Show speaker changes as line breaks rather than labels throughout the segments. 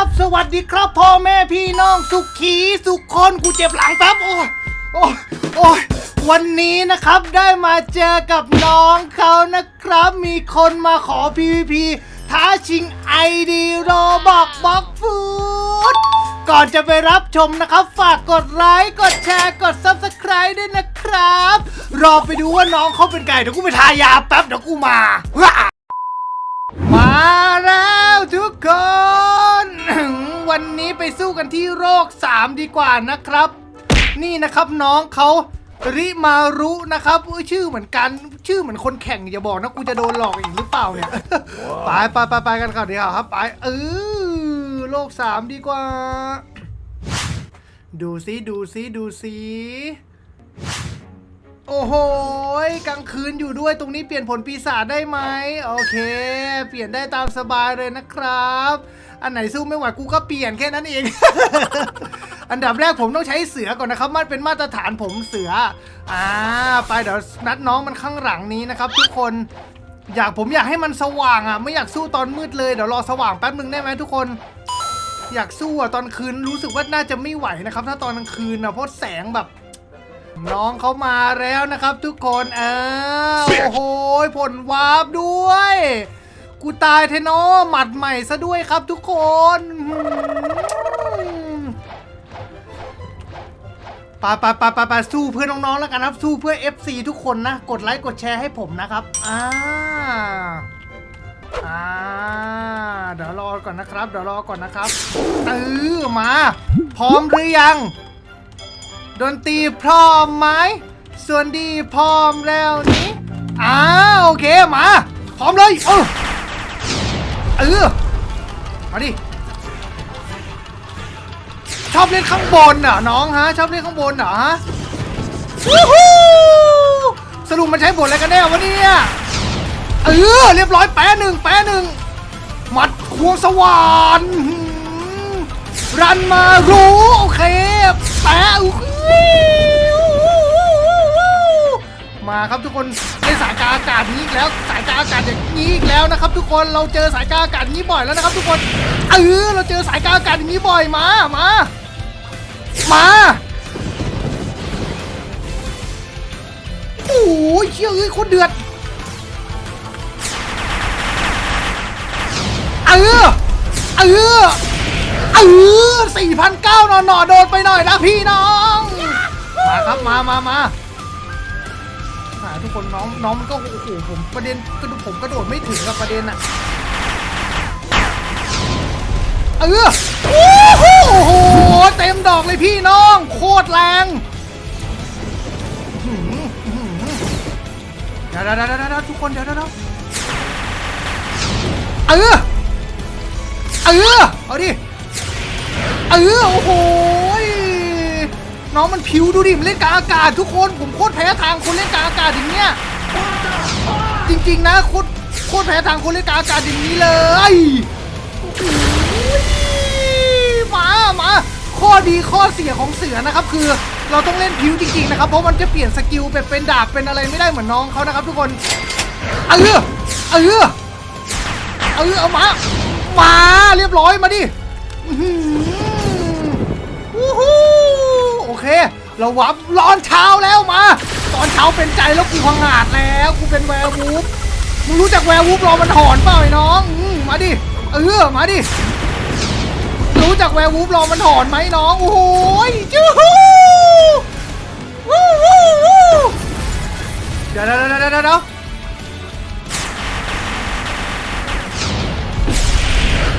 ับสวัสดีครับพ่อแม่พี่น้องสุขีสุขคนกูเจ็บหลังแป๊บโอ้ยโอ้ยโอ้ยวันนี้นะครับได้มาเจอกับน้องเขานะครับ มีคนมาขอ PVP ท้าชิงไอดีโรบอกบอกฟูดก่อนจะไปรับชมนะครับ ฝากกดไลค์กดแชร์กด Subscribe ด้วยนะครับ รอไปดูว่าน้องเขาเป็นไงเดี๋ยวกูไปทายาแป๊บเดี๋ยวกูมา มา นนี้ไปสู้กันที่โรค 3 ดีกว่านะครับ นี่นะครับน้องเขาริมารุนะครับอุ๊ยชื่อเหมือนกันชื่อเหมือนคนแข่งอย่าบอกนะกูจะโดนหลอกอีกหรือเปล่าเนี่ย ไปไปไปไปกันก่อนดีกว่าครับไปเออโลก3ดีกว่า ดูซิดูซิดูซิ โอ้โหกลางคืนอยู่ด้วยตรงนี้เปลี่ยนผลปีศาจได้ไหมโอเค เปลี่ยนได้ตามสบายเลยนะครับ อันไหนสู้ไม่ไหวกูก็เปลี่ยนแค่นั้นเอง อันดับแรกผมต้องใช้เสือก่อนนะครับ มันเป็นมาตรฐานผมเสืออ่าไปเดี๋ยวนัดน้องมันข้างหลังนี้นะครับ ทุกคนอยากผมอยากให้มันสว่างอะไม่อยากสู้ตอนมืดเลยเดี๋ยวรอสว่างแป๊บนึงได้ไหมทุกคน อยากสู้อะตอนคืนรู้สึกว่าน่าจะไม่ไหวนะครับ ถ้าตอนกลางคืนนะเพราะแสงแบบ น้องเขามาแล้วนะครับ ทุกคนอ้าวโอ้โหผลวาร์ปด้วย กูตายเทนอหมัดใหม่ซะด้วยครับทุกคนอืมไปไปไปไปไปสู้เพื่อนน้องๆแล้วกันครับ สู้เพื่อ FC ทุกคนนะ กดไลค์กดแชร์ให้ผมนะครับ อ่า อ่า เดี๋ยวรอก่อนนะครับ เดี๋ยวรอก่อนนะครับเออมา พร้อมหรือยัง ดนตรีพร้อมไหมส่วนดีพร้อมแล้วนี้อ้าโอเคมาพร้อมเลยเออเออมาดิชอบเล่นข้างบนเหรอน้องฮะชอบเล่นข้างบนเหรอฮะวู้ฮู้สรุปมันใช้บทอะไรกันแน่วะเนี่ยเออเรียบร้อยแป๊ะหนึ่งแป๊ะหนึ่งหมัดควงสว่านรันมารู้โอเคแปะ มาครับทุกคนในสายกาอากาศนี้อีกแล้ว สายกาอากาศอย่างนี้อีกแล้วนะครับ ทุกคนเราเจอสายกาอากาศนี้บ่อยแล้วนะครับ ทุกคนเออเราเจอสายกาอากาศอย่างนี้บ่อยมามามาโอ้ยเชี่ยเอ้ยโคตรเดือดเออเออเออสี่พันเก้าหนอหนอโดนไปหน่อยนะพี่น้อง มาครับมามามาหาทุกคนน้องน้องมันก็โอ้โหผมประเด็นกระดูผมกระโดดไม่ถึงกับประเด็นอะเออโอ้โหเต็มดอกเลยพี่น้อง โคตรแรงเดี๋ยวเดี๋ยวเดี๋ยวทุกคนเดี๋ยวเดี๋ยวเดี๋ยวเออเออเอาดิเออโอ้โห น้องมันผิวดูดิมันเล่นกลางอากาศทุกคนผมโคตรแพ้ทางคนเล่นกลางอากาศอย่างเงี้ยจริงๆนะโคตรโคตรแพ้ทางคนเล่นกลางอากาศอย่างนี้เลยหยมามาข้อดีข้อเสียของเสือนะครับคือเราต้องเล่นผิวจริงๆนะครับเพราะมันจะเปลี่ยนสกิลเป็นเป็นดาบเป็นอะไรไม่ได้เหมือนน้องเขานะครับ ทุกคนเออเออเออเอามามาเรียบร้อยมาดิ เราวับร้อนเช้าแล้วมาตอนเช้าเป็นใจแล้วกูพังอาดแล้วกูเป็นแวร์วูฟมึงรู้จักแวร์วูฟรอมันหอนเปล่าไอ้น้องอมมาดิเออมาดิรู้จักแวร์วูฟรอมันหอนไหมน้องโอ้โหยจู้ฮู้วู้วู้วู้เดี๋ยวเดี๋ยวเดี๋ยวเดี๋ยวเดี๋ยว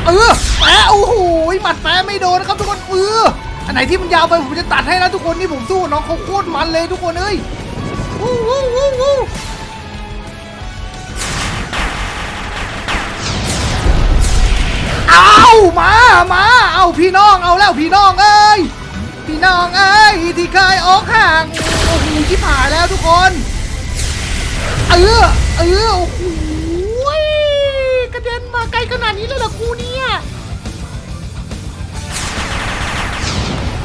เออแปะโอ้โหหมัดแปะไม่โดนนะครับทุกคนเออ อันไหนที่มันยาวไปผมจะตัดให้นะทุกคนนี่ผมสู้น้องเขาโคตรมันเลยทุกคนเอ้ยวู้วู้วู้วู้เอามามาเอาพี่น้องเอาแล้วพี่น้องเอ้ยพี่น้องเอ้ยที่เคยอกห่างโอ้โหชิบหาแล้วทุกคนเออเออโอ้โหกระเด็นมาไกลขนาดนี้เลยเหรอกูนี่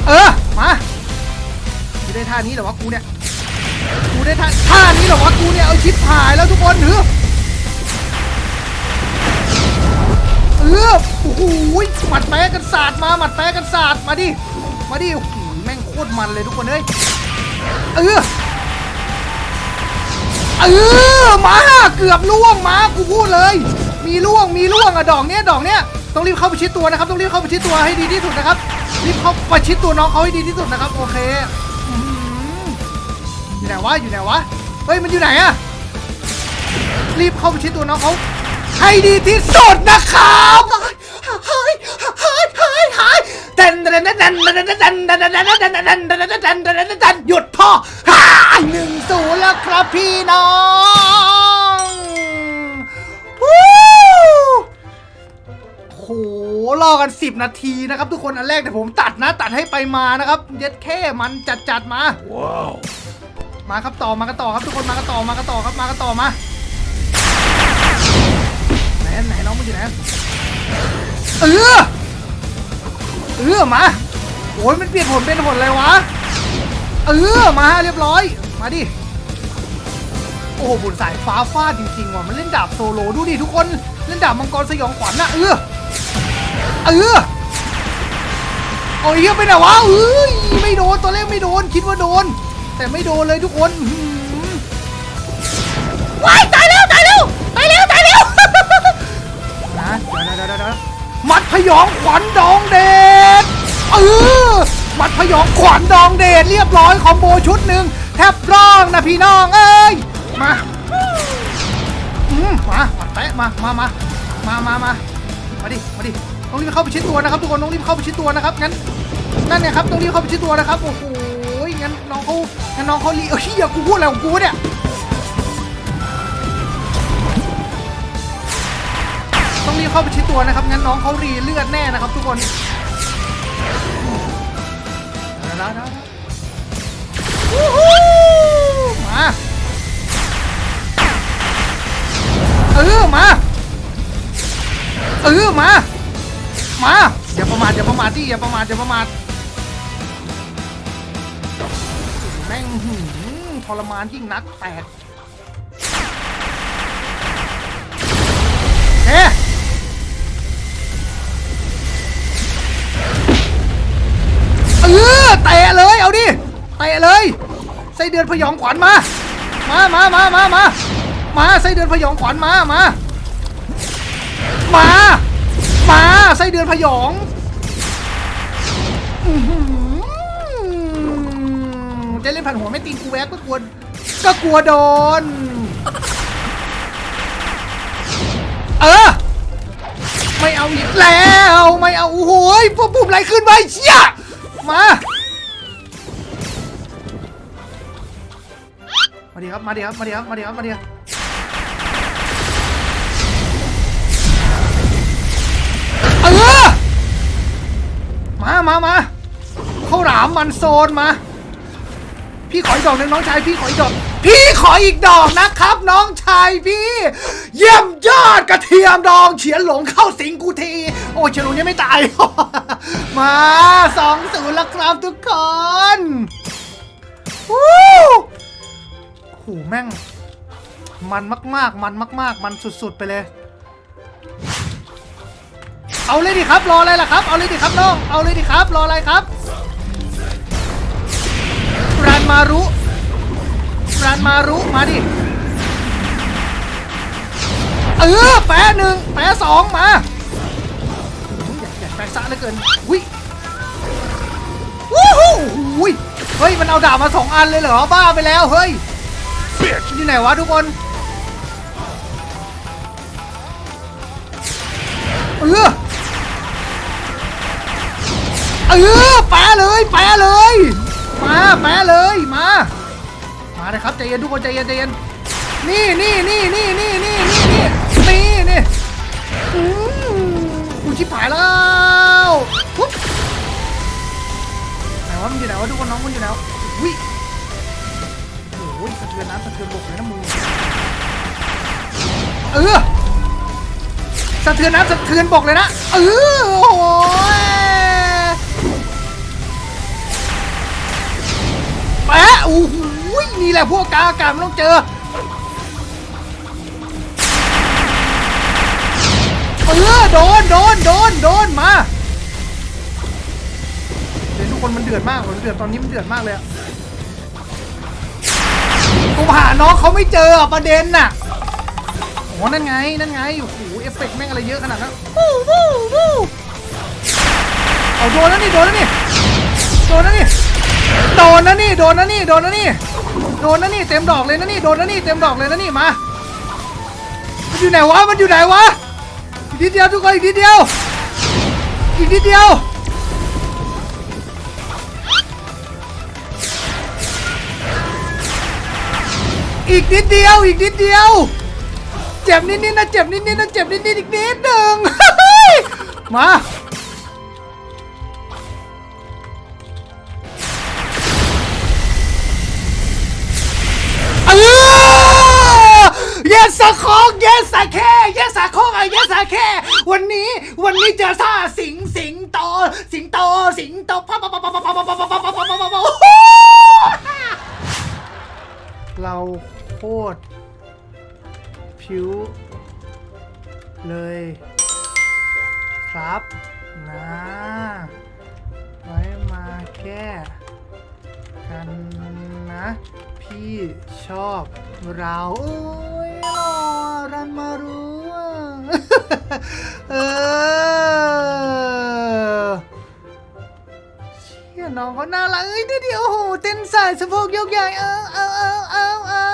เออ มากูได้ท่านี้เหรอวะกูเนี่ย กูได้ท่าท่านี้เหรอวะกูเนี่ย เอาชิปหายแล้วทุกคนถือเออโอ้โหหมัดแป๊ะกันศาสตร์มา หมัดแป๊ะกันศาสตร์มาดิ มาดิโอ้โหแม่งโคตรมันเลยทุกคนเอ้ย เออ เออ มา เกือบล่วงมา กูพูดเลย มีล่วง มีล่วงอะดอกเนี้ย ดอกเนี้ย ต้องรีบเข้าไปชิดตัวนะครับต้องรีบเข้าไปชิดตัวให้ดีที่สุดนะครับรีบเข้าไปชิดตัวน้องเขาให้ดีที่สุดนะครับโอเคอื้อหืออยู่ไหนวะอยู่ไหนวะเฮ้ยมันอยู่ไหนอะรีบเข้าไปชิดตัวน้องเขาให้ดีที่สุดนะครับเฮ้ยเฮ้ยเฮ้ยเฮ้ยเต้นเต้นเต้นเต้นเต้นเต้นเต้นเต้นเต้นเต้นเต้นเต้นเต้นเต้นเต้นเต้นเต้นเต้นหยุดพ่อฮ่าหนึ่งศูนย์แล้วครับพี่น้อง รอกัน 10 นาทีนะครับทุกคนอันแรกแต่ผมตัดนะ ตัดให้ไปมานะครับเย็ดแค่มันจัดจัดๆมามาครับต่อมากันต่อครับทุกคนมากันต่อมากันต่อครับมากันต่อมาไหนไหนน้องมันอยู่ไหนเออเออมาโอ้ยมันเปลี่ยนผลเป็นผลอะไรวะเออมาเรียบร้อย มาดิโอ้โหบุญสายฟ้าฟาดจริงๆว่ะมันเล่นดาบโซโลดูดิทุกคนเล่นดาบมังกรสยองขวัญน่ะเออ เออโอ้ยเหี้ยไปไหนวะเอ้ยไม่โดนตัวเลขไม่โดนคิดว่าโดน แต่ไม่โดนเลยทุกคนว้ายตายแล้วตายแล้วตายแล้วตายแล้วนะเดี๋ยวเดี๋ยวเดี๋ยวมัดพยองขวัญดองเดชเออมัดพยองขวัญดองเดชเรียบร้อยคอมโบชุดหนึ่งแทบร้องนะพี่น้องเอ้ยมาอืมมามาแตะมามามามามามามาดิมาดิ ต้องรีบเข้าไปชิดตัวนะครับทุกคนต้องรีบเข้าไปชิดตัวนะครับงั้นนั่นเนี่ยครับต้องรีบเข้าไปชิดตัวนะครับโอ้โหงั้นน้องเขางั้นน้องเขาลีเอ้ยเหี้ยกูพูดอะไรของกูเนี่ยต้องรีบเข้าไปชิดตัวนะครับงั้นน้องเขารีเลือดแน่นะครับ ทุกคนเดี๋ยวนะมาเออมาเออมา มา อย่าประมาทอย่าประมาทดิอย่าประมาทอย่าประมาทแม่งหืมทรมานยิ่งนักแตกเอ๊ะเออเตะเลย เอาดิเตะเลยไส้เดือนพยองขวัญมา มามามามามามาไส้เดือนพยองขวัญมามามา มาไส้เดือนพยองจะเล่นผ่านหัวไม่ตีนกูแวกก็กลัวก็กลัวโดน เออ ไม่เอาอีกแล้ว ไม่เอาโอ้โหพวกปุ่มอะไรขึ้นไอ้เชี่ยมามาดีครับ มาดีครับ มาดีครับ มาดีครับ มาดีครับ มามามาเข้าหลามมันโซนมา พี่ขออีกดอกนึงน้องชายพี่ขออีกดอก พี่ขออีกดอกนะครับ น้องชายพี่ เยี่ยมยอดกระเทียมดองเฉียนหลงเข้าสิงกูที โอ้เฉียนหลงยังไม่ตาย มาสองศูนย์แล้วครับทุกคนวู้โหแม่ง มันมาก ๆ มันมาก ๆ มันสุด ๆ ไปเลย เอาเลยดิครับ รออะไรล่ะครับ เอาเลยดิครับน้อง เอาเลยดิครับ รออะไรครับรันมารุรันมารุมาดิ เออแปะหนึ่งแปะสองมาอยากอยากแปะซะเหลือเกินวิวู้ฮู้อุ้ยเฮ้ย มันเอาดาบมาสองอันเลยเหรอ บ้าไปแล้ว เฮ้ยอยู่ไหนวะทุกคนเออ เออแปะเลยแปะเลย มาแปะเลยมา มาเลยครับใจเย็นทุกคนใจเย็นใจเย็นนี่นี่นี่นี่นี่นี่นี่นี่นี่นี่อืมกูชิบหายแล้วปุ๊บไหนวะมันอยู่ไหนวะทุกคนน้องมันอยู่ไหนวะวิโอ้ยสะเทือนน้ำสะเทือนบกเลยนะมึงเออสะเทือนน้ำสะเทือนบกเลยนะเออโอ้ อากาศมันต้องเจอเออโดนโดนโดนโดนมาเดี๋ยวทุกคนมันเดือดมากมันเดือดตอนนี้มันเดือดมากเลยอะผมหาน้องเขาไม่เจอประเด็นน่ะโอ้นั่นไงนั่นไงโอ้โหเอฟเฟกต์แม่งอะไรเยอะขนาดนั้นวู้วู้วู้เอาโดนแล้วนี่โดนแล้วนี่โดนแล้วนี่ โดนนะนี่ โดนนะนี่ โดนนะนี่ โดนนะนี่ เต็มดอกเลยนะนี่ โดนนะนี่ เต็มดอกเลยนะนี่ มา มันอยู่ไหนวะ มันอยู่ไหนวะ อีกนิดเดียวทุกคน อีกนิดเดียว อีกนิดเดียว อีกนิดเดียว อีกนิดเดียว เจ็บนิดนิดนะ เจ็บนิดนิดนะ เจ็บนิดนิดอีกนิดหนึ่งมา เสะคอง yes สะแค่ yes สะคองไอ้ yes สะแค่วันนี้วันนี้เจอท่าสิงสิงโตสิงโตสิงโตปั๊บปั๊บปั๊บปั๊บปั๊บปั๊บปั๊บปั๊บปั๊บปั๊บปั๊บปั๊บเราโคตรผิวเลย ครับนะไว้มาแค่กันนะ พี่ชอบเราอ มารู้เออเชี่ยน้องเขาน่ารักเอ้ยเดี๋ยวเดี๋ยวโอ้โหเต้นสายสะโพกยกใหญ่เอาเอาเอาเอาเอา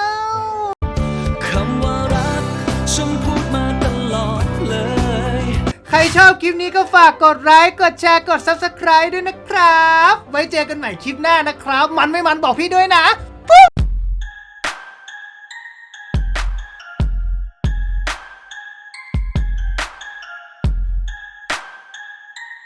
คำว่ารัก ฉันพูดมาตลอดเลย
ใครชอบคลิปนี้ก็ฝากกดไลค์ กดแชร์ กด Subscribe ด้วยนะครับ ไว้เจอกันใหม่คลิปหน้านะครับ มันไม่มันบอกพี่ด้วยนะ